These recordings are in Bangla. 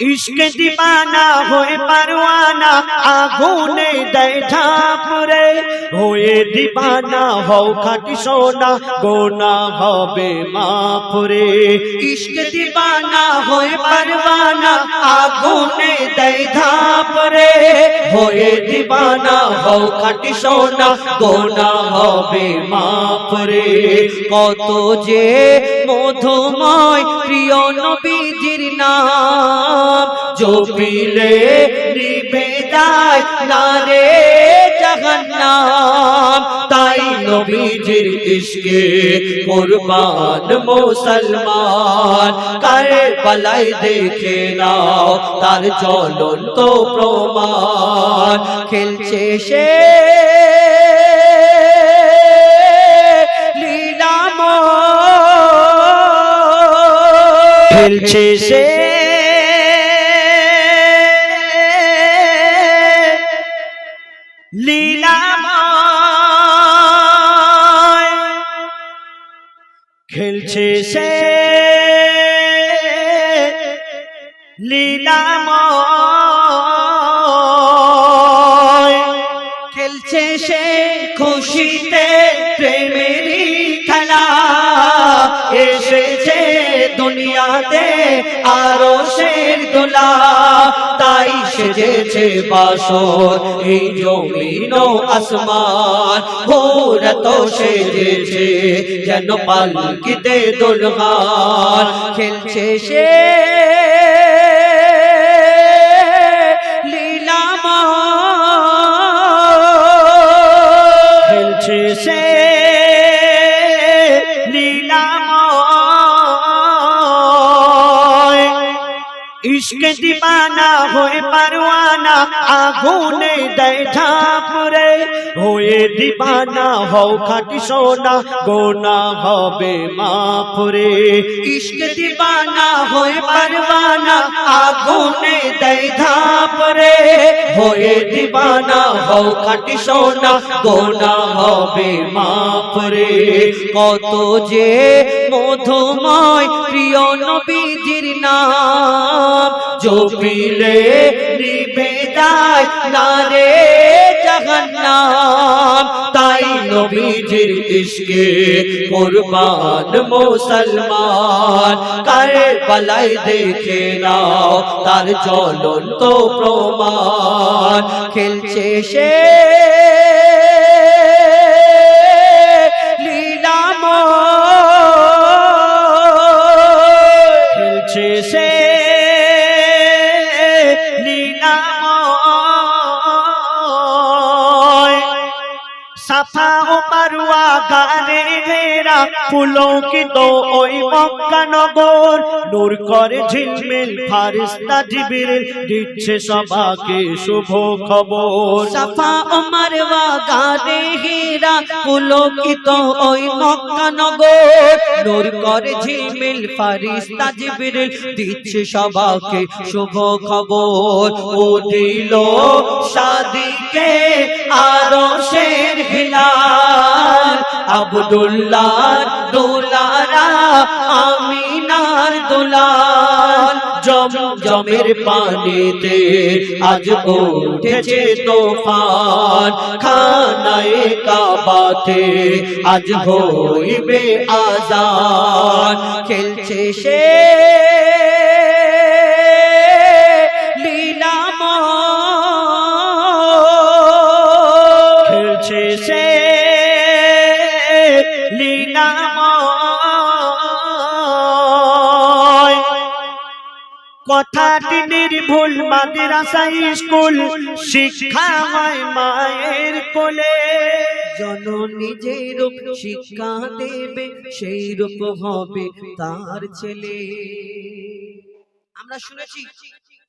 ইশকে দিবানা হয়ে পারওয়ানা আগুনে দেয় ঝাপরে হয়ে দিবানা হও খাটি সোনা গোনা হবে মাপরে ইশকে দিবানা হয়ে পারওয়ানা আগুনে দেয় ঝাপরে হয়ে দিবানা হও খাটি সোনা গোনা হবে মাপরে কত যে মধুময় প্রিয় নবীজির নাম জপিলে নিবে যায় না রে জাহান্নাম। তাই নবীজির ইশকে কুরবান মুসলমান। কারে বালাই দেখে নাও, তার জ্বলন্ত প্রমাণ। খেলছে সে খেলছে সে। লীলাময় খেলছে সে। লীলাময় দুনিয়াতে আরও শের দোলা, তাই সেজেছে বাসর এই জমিন আসমান। ভোর তো সেজেছে যেন পালকিতে দুলহান খেলছে সে লীলাময় খেলছে সে ইশকে দিবানা হয়ে পারওয়ানা আগুনে দেয় ঝাপরে হয়ে দিবানা হও খাটি সোনা গোনা হবে মাপরে ইশকে দিবানা হয়ে পারওয়ানা আগুনে দেয় ঝাপরে হয়ে দিবানা হও খাটি সোনা গোনা হবে মাপরে কত যে মধুময় প্রিয় নবীজির নাম জপিলে নিবে যায় না তাই নবীজির ইশকে কুরবান মুসলমান কারে পালাই দেখে নাও তার জ্বলন্ত প্রমাণ খেলছে সে পুলকিত ওই মক্কা নগর। নূর করে ঝিলমিল ফারিস্তা জিবির দিচ্ছে সবাকে শুভ খবর। সাফা ও মারওয়া গানে হীরা পুলকিত ওই মক্কা নগর। নূর করে ঝিলমিল ফারিস্তা জিবরিল দিচ্ছে সবাকে শুভ খবর। ও দিল শাদিকে আরও শের হিলাল। আবদুল্লাহ দোলারা আমিনার দোলাল জম জমের পানিতে আজ উঠেছে তোফান। খানায় কাবাতে আজ হইবে আজান। খেলছে সে কথাটি নির্ভুল মাদ্রাসা স্কুল, শিক্ষা হয় মায়ের কোলে। জননী শিক্ষা দেবে সেই রূপ হবে তার ছেলে। আমরা শুনেছি,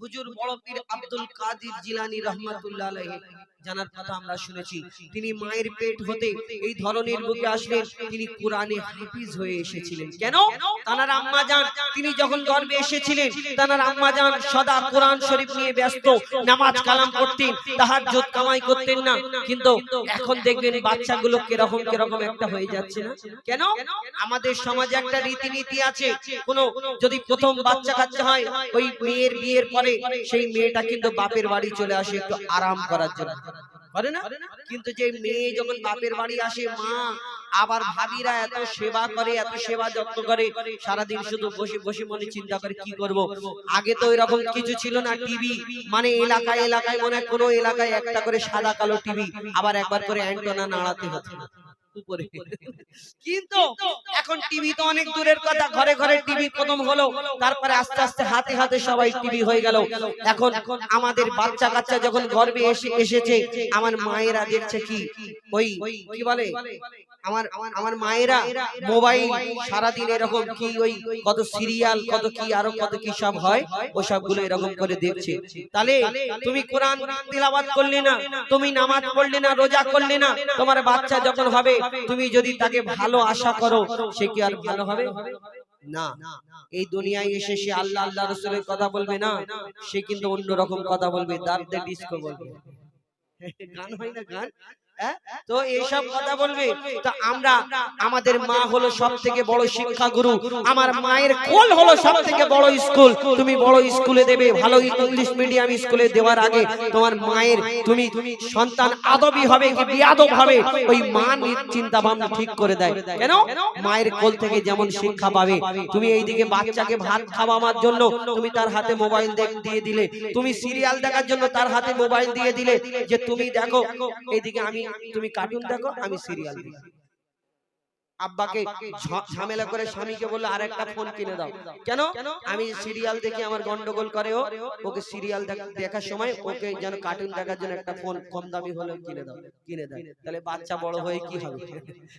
হুজুর বড় পীর আব্দুল কাদির জিলানি রহমাতুল্লাহ জানার কথা আমরা শুনেছি। তিনি মায়ের পেট হতে এই ধরনের বুকে আসলেন। তিনি কোরআনে হাফিজ হয়ে এসেছিলেন। কেন? তানার আম্মা জান তিনি যখন গর্ভে এসেছিলেন তানার আম্মা জান সদা কোরআন শরীফ নিয়ে ব্যস্ত। নামাজ কালাম করতেন তাহাজ্জুদ কামাই করতেন না। কিন্তু এখন দেখবেন বাচ্চাগুলো কীরকম কীরকম একটা হয়ে যাচ্ছে না? কেন? আমাদের সমাজে একটা রীতিনীতি আছে। কোন যদি প্রথম বাচ্চা কাচ্চা হয় ওই মেয়ের বিয়ের পরে সেই মেয়েটা কিন্তু বাপের বাড়ি চলে আসে একটু আরাম করার জন্য করে না? কিন্তু যে মেয়ে যখন বাপের বাড়ি আসে মা আবার ভাবিরা এত সেবা করে এত সেবা যত্ন করে সারাদিন শুধু বসে বসে মনে চিন্তা করে কি করব? আগে তো এরকম কিছু ছিল না টিভি। মানে এলাকায় এলাকায় মনে কোনো এলাকায় একটা করে সাদা কালো টিভি আবার একবার করে অ্যান্টোনা নাড়াতে হতো। উপরে কিন্তু এখন টিভি তো অনেক দূরের কথা। ঘরে ঘরে টিভি প্রথম হলো তারপরে আস্তে আস্তে হাতে হাতে সবাই টিভি হয়ে গেল। এখন আমাদের বাচ্চা কাচ্চা যখন গর্বে এসে এসেছে আমার মায়েরা দেখছে কি? ওই কি বলে? আমার আমার মায়েরা মোবাইল সারাদিন এরকম কি ওই কত সিরিয়াল কত কি আরও কত কি সব হয়? ও সবগুলো এরকম করে দেখছে। তাহলে তুমি কোরআন তিলাবাত করলে না, তুমি নামাজ পড়লে না, রোজা করলে না, তোমার বাচ্চা যখন হবে, তুমি যদি তাকে ভালো আশা করো, সে কি আর ভালো হবে? না। এই দুনিয়ায় এসে সে আল্লাহ আল্লাহ রসুলের কথা বলবে না, সে কিন্তু অন্যরকম কথা বলবে দাঁড়তে ডিস্কো বলবে। গান হয় না গান? তো এইসব কথা বলবে? তো আমরা আমাদের মা হলো সব থেকে বড় শিক্ষা গুরু আমার মায়ের কোল হলো সব থেকে বড় স্কুল। তুমি বড় স্কুলে দেবে ভালো ইংলিশ মিডিয়াম স্কুলে দেওয়ার আগে তোমার মায়ের তুমি সন্তান আদবি হবে কি বিয়াদব হবে ওই মা চিন্তা ভাবনা ঠিক করে দেয়। কেন? মায়ের কোল থেকে যেমন শিক্ষা পাবে তুমি এইদিকে বাচ্চাকে ভাত খাওয়াবার জন্য তুমি তার হাতে মোবাইল দিয়ে দিলে। তুমি সিরিয়াল দেখার জন্য তার হাতে মোবাইল দিয়ে দিলে যে তুমি দেখো এইদিকে আমি তুমি কার্টুন দেখো আমি সিরিয়াল দেখি। আব্বাকে ঝামেলা করে স্বামীকে বলল আর একটা ফোন কিনে দাও। কেন? আমি সিরিয়াল দেখি আমার গন্ডগোল করে ও ওকে সিরিয়াল দেখার সময় ওকে যেন কার্টুন দেখার জন্য একটা ফোন কম দামি হলে কিনে দাও। কিনে দাও। তাহলে বাচ্চা বড় হয়ে কি হবে?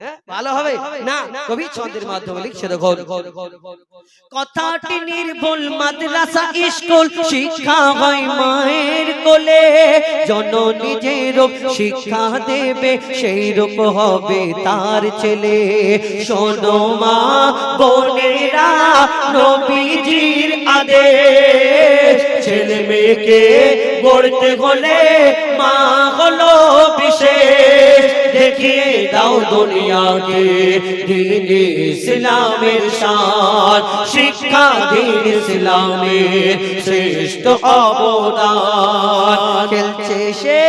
হ্যাঁ? ভালো হবে? না কবি ছন্দের মাধ্যমে লিখছে দেখো কথাটি নির্ভুল মাদ্রাসা স্কুল শিক্ষা হয় মায়ের কোলে। জননী যে রূপ শিক্ষা দেবে। সেই রূপ হবে তার ছেলে শোনো বোনেরা, নবীজির আদেশ। ছেলে মেয়েকে গড়তে হলে মা হলো বিশেষ। দেখিয়ে দাও দুনিয়াকে, দিন ইসলামের শিক্ষা দিন ইসলামের শ্রেষ্ঠ অবদান। খেলছে সে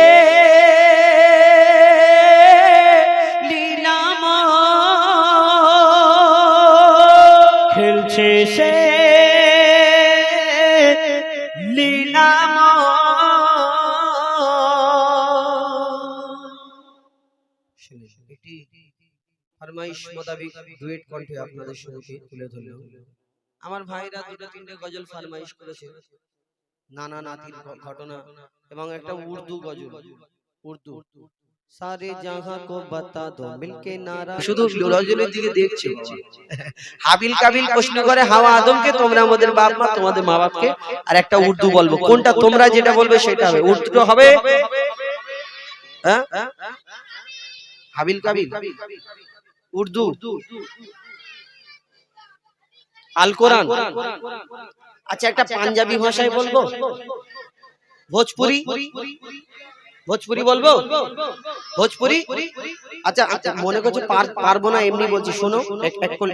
ফরমাইশ মোতাবেক ডুয়েট কণ্ঠে আপনাদের সম্মুখে তুলে ধরল। আমার ভাইরা দুটো তিনটে গজল ফরমাইশ করেছে। নানা নাতির ঘটনা এবং একটা উর্দু গজল। উর্দু। সারে জাহাঁ কো বাতা দো মিলকে নারা শুধু গজলের দিকে দেখছে হাবিল কাবিল প্রশ্ন করে হাওয়া আদমকে তোমরা আমাদের বাপ মা তোমাদের মা বাপকে আর একটা উর্দু বলব। কোনটা তোমরা যেটা বলবে সেটা হবে। উর্দু হবে হ্যাঁ? হাবিল কাবিল। উর্দু। আল কোরআন আচ্ছা একটা পাঞ্জাবি ভাষায় বলব? ভোজপুরি। ভোজপুরি বলব? ভোজপুরি? আচ্ছা আচ্ছা মনে করছ পারব না এমনি বলছি শোনো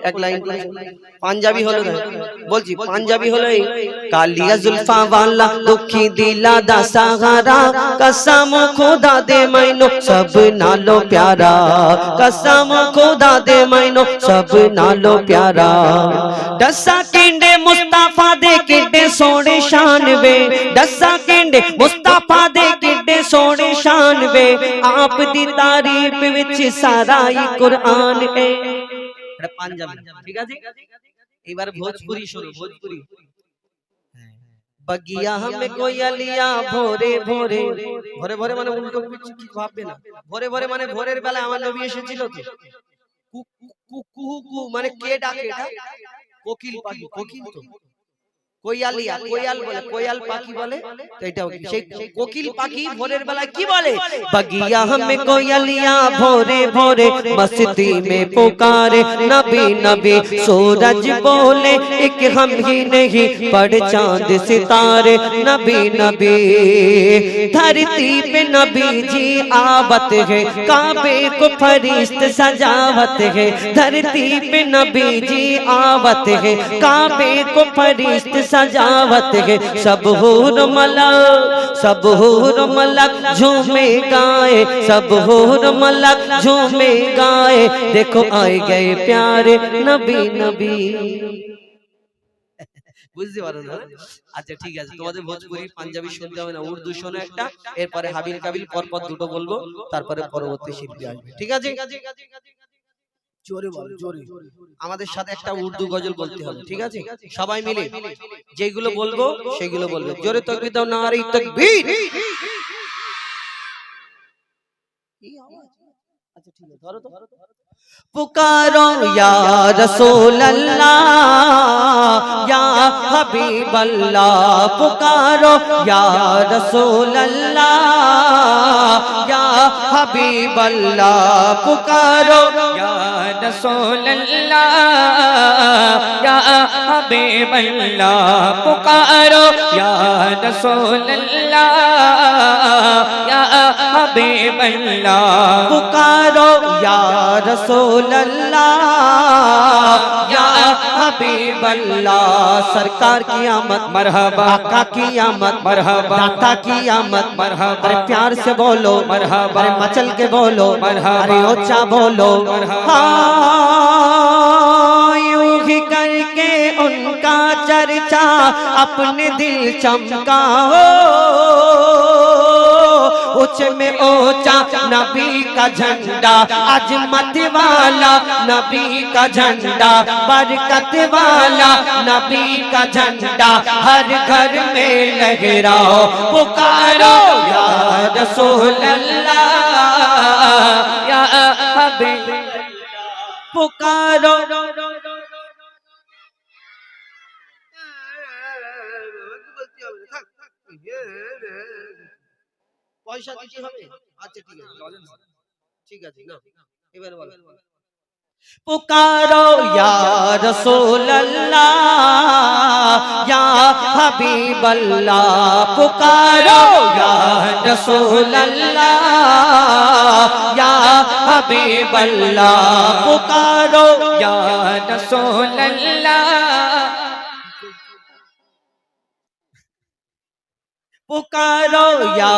এক লাইন পাঞ্জাবি হলো বলছি পাঞ্জাবি হলো এই কালিয়া জুলফা বালা দুঃখী দিলা দা সাহারা কসম খোদা দে মাইনো সব নালো প্যারা কসম খোদা দে মাইনো সব নালো প্যারা। দসা কেন্ডে মুস্তাফা দে কেন্ডে সোনে শান শানবে দসা কেন্ডে মুস্তাফা দে मुस्ताफा दे किड्डे सोने शान वे आप दी तारीफ विच सारा ही कुरान है এটা পাঞ্জাবি ঠিক আছে এবার ভোজপুরি শোনো ভোজপুরি बगिया में कोयलिया ভোরে ভোরে ভোরে ভোরে মানে উল্টো কিছু কি ভাববে না ভোরে ভোরে মানে ভোরের বেলা আমার নবী এসেছিল তো কু কু কু কু মানে কে ডাকে এটা কোকিল পাখি কোকিল তো কোয়ালিয়া কোয়াল বলে কোয়াল পাখি বলে তো এটাও কি? সেই কোকিল পাখি ভোরের বেলায় কি বলে बगिया हमें कोयलिया भोरे भोरे मस्ती में पुकारे नबी नबी सूरज बोले एक हम ही नहीं पड़ चांद सितारे नबी नबी धरती पे नबी जी आवत है काबे को फरिश्त सजावत है धरती पे नबी जी आवत है काबे को फरिश्त सजावत है सब हूर मलक सब हूर मलक झूमे गाए सब हूर मलक झूमे गाए देखो आए गए प्यारे नबी नबी বুঝতে পারো না আচ্ছা ঠিক আছে তোমাদের ভোজপুরি পাঞ্জাবি শুনতে হবে না উর্দু শোনো একটা এরপরে হাবিল কাবিল পরপর দুটো বলবো তারপরে পরবর্তী শিল্পী আসবে ঠিক আছে জোরে বল জোরে আমাদের সাথে একটা উর্দু গজল বলতে হবে ঠিক আছে? সবাই মিলে যেগুলো বলব সেগুলো বলবে। জোরে তকবির দাও নারী তকবীর। পুকারো ইয়া حبیب اللہ پکارو یا رسول اللہ یا حبیب اللہ پکارو یا رسول اللہ یا حبیب اللہ پکارو یا رسول اللہ یا حبیب اللہ پکارو یا رسول اللہ हबीब अल्लाह सरकार की आमद मरहबा आका की आमद मरहबा दाता की आमद मरहबा अरे प्यार से बोलो मरहबा अरे मचल के बोलो मरहबा अरे ऊँचा बोलो हाँ यूँ ही करके उनका चर्चा अपने दिल चमकाओ उच में ऊंचा नबी का झंडा अजमत वाला नबी का झंडा बरकत वाला नबी का झंडा हर घर में लहराओ पुकारो या रसूल अल्लाह या हबीब पुकारो পয়সা দিতে হবে? আচ্ছা ঠিক আছে। ঠিক আছে না এবার বল। পুকারো ইয়া রাসূলুল্লাহ ইয়া হাবিবাল্লাহ পুকারো ইয়া রাসূলুল্লাহ ইয়া পুকারো ইয়া রাসূলুল্লাহ। पुकारो या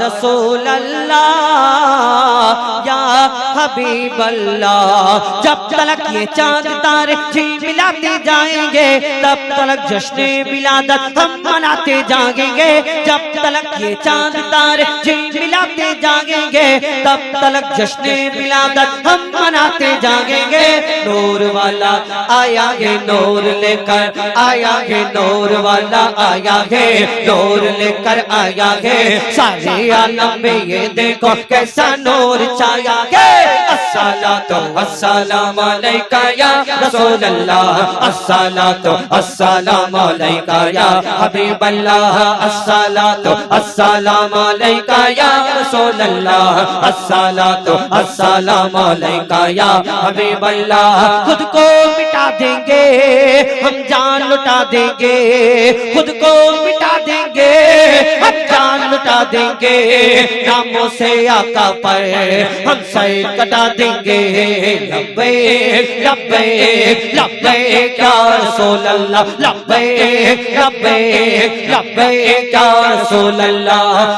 रसूल अल्लाह या हबीब अल्लाह जब तलक ये चाँद तारे झिलमिलाते जाएँगे, तब तलक जश्न मिलादत हम मनाते जाएँगे जब तलक ये चाँद तारे झिलमिलाते जाएँगे तब तलक जश्न मिलादत हम मनाते जाएँगे नूर वाला आया है, नूर लेकर आया है, नूर वाला आया है, नूर लेकर आया है। सारे आलम में ये देखो कैसा नूर छाया है। अस्सलातु अस्सलाम अलैका या रसूल अल्लाह अस्सलातु अस्सलाम अलैका या हबीब अल्लाह अस्सलातु अस्सलाम अलैका या रसूल अल्लाह अस्सलातु अस्सलाम अलैका या हबीब अल्लाह खुद को मिटा देंगे, हम जान लुटा देंगे। खुद को मिटा देंगे হাত लुटा देंगे, नामों से आका पर। हम सर कटा देंगे, लब्बे लब्बे लब्बे, क्या रसूल अल्लाह लब्बे लब्बे लब्बे, क्या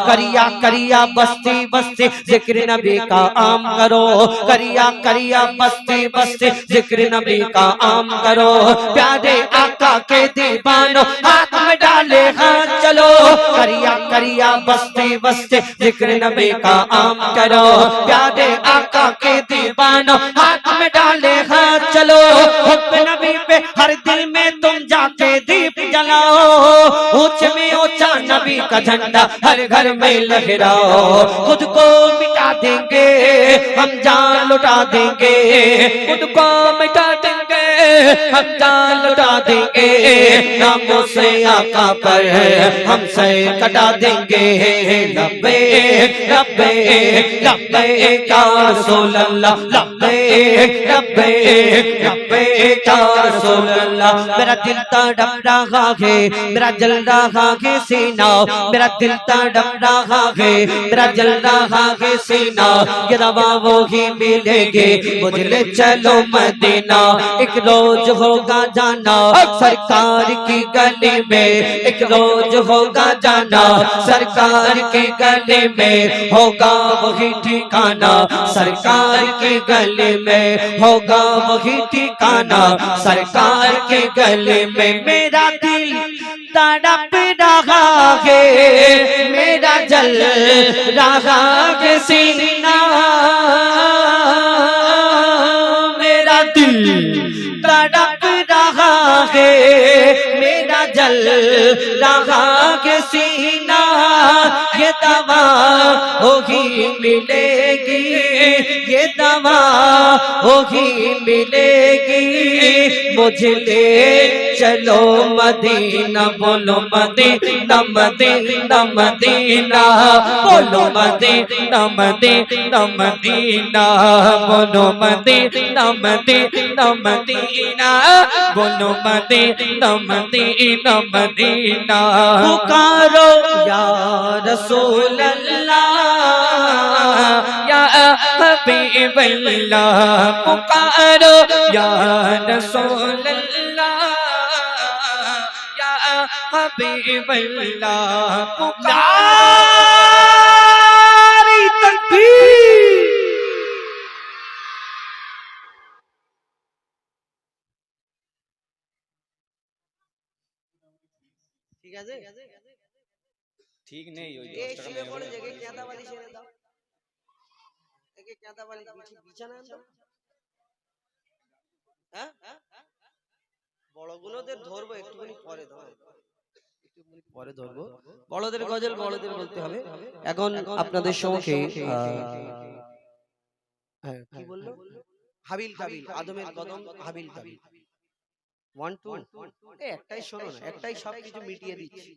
करिया करिया, बस्ती बस्ती, ज़िक्र नबी का आम करो। करिया करिया, बस्ती बस्ती, ज़िक्र नबी का आम करो। प्यारे आका के दीवानो, हाथ में डाले हाथ चलो। करिया करिया, बस्ती बस्ती ज़िक्र नबी का आम करो। प्यारे आका के दीवानो, हाथ में डाले हाथ चलो। हुब नबी पे हर दिल में तुम जाके दीप जलाओ। ऊंच में ऊँचा नबी का झंडा हर घर में लहराओ। खुद को मिटा देंगे, हम जान लुटा देंगे। खुद को मिटा हम जान लुटा देंगे, नामों से आका पर हमसे कटा देंगे लब्बे लब्बे लब्बे का रसूल अल्लाह लब्बे लब्बे लब्बे का रसूल अल्लाह मेरा दिल तड़प रहा है, मेरा जल रहा है सीना। मेरा दिल तड़प रहा है, मेरा जल रहा है सीना। ये दवा वो ही मिलेगी, मुझे ले चलो मदीना। एक रोज होगा जाना। सरकार की गली में एक रोज होगा जाना। सरकार की गली में होगा वही ठिकाना। सरकार की गली में होगा वही ठिकाना। सरकार की गली में मेरा दिल तड़प रहा है। मेरा जल रहा है, सीना। तड़प रहा है। मेरा जल रहा के सीना, ये दवा होगी मिलेगी, ये दवा होगी मिलेगी। मुझे ले চলো মদিনা বলো মদিনা মদিনা মদিনা বলো মদিনা মদিনা মদিনা বলো মদিনা মদিনা মদিনা বলো মদিনা মদিনা মদিনা পুকারো ইয়া রাসূল আল্লাহ یا حبیب اللہ پکارو یا رسول اللہ حبیب اللہ پکاری تکبیر ঠিক নেই বড়গুলোদের ধরবো একটুখানি পরে ধরো পরে ধরবো। বড়দের গজল বড়দের বলতে হবে। এখন আপনাদের সম্মুখে হ্যাঁ, কি বলল? হাবিল কাবিল আদমের কদম হাবিল কাবিল। ওয়ান টু একটাই শোনো না একটাই সবকিছু মিটিয়ে দিচ্ছি।